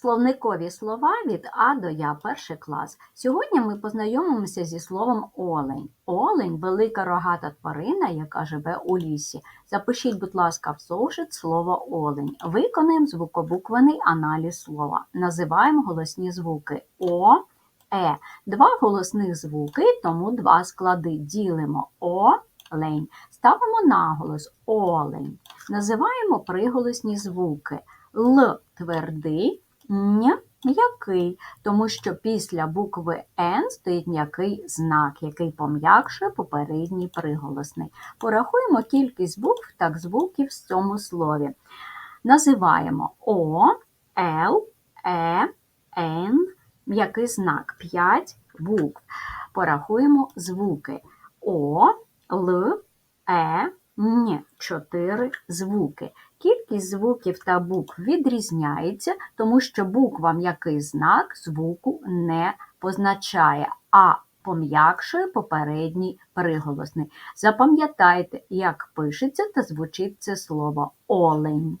Словникові слова від А до Я, перший клас. Сьогодні ми познайомимося зі словом олень. Олень велика рогата тварина, яка живе у лісі. Запишіть, будь ласка, в зошит слово олень. Виконаємо звукобуквений аналіз слова. Називаємо голосні звуки О, Е. Два голосних звуки, тому два склади. Ділимо О, лень. Ставимо наголос олень. Називаємо приголосні звуки. Л твердий, Н м'який, тому що після букви Н стоїть м'який знак, який пом'якшує попередній приголосний. Порахуємо кількість букв та звуків в цьому слові. Називаємо О, Л, Е, Н, м'який знак 5 букв. Порахуємо звуки О, Л, Е, Н. 4 звуки. Кількість звуків та букв відрізняється, тому що буква м'який знак звуку не позначає, а пом'якшує попередній приголосний. Запам'ятайте, як пишеться та звучить це слово олень.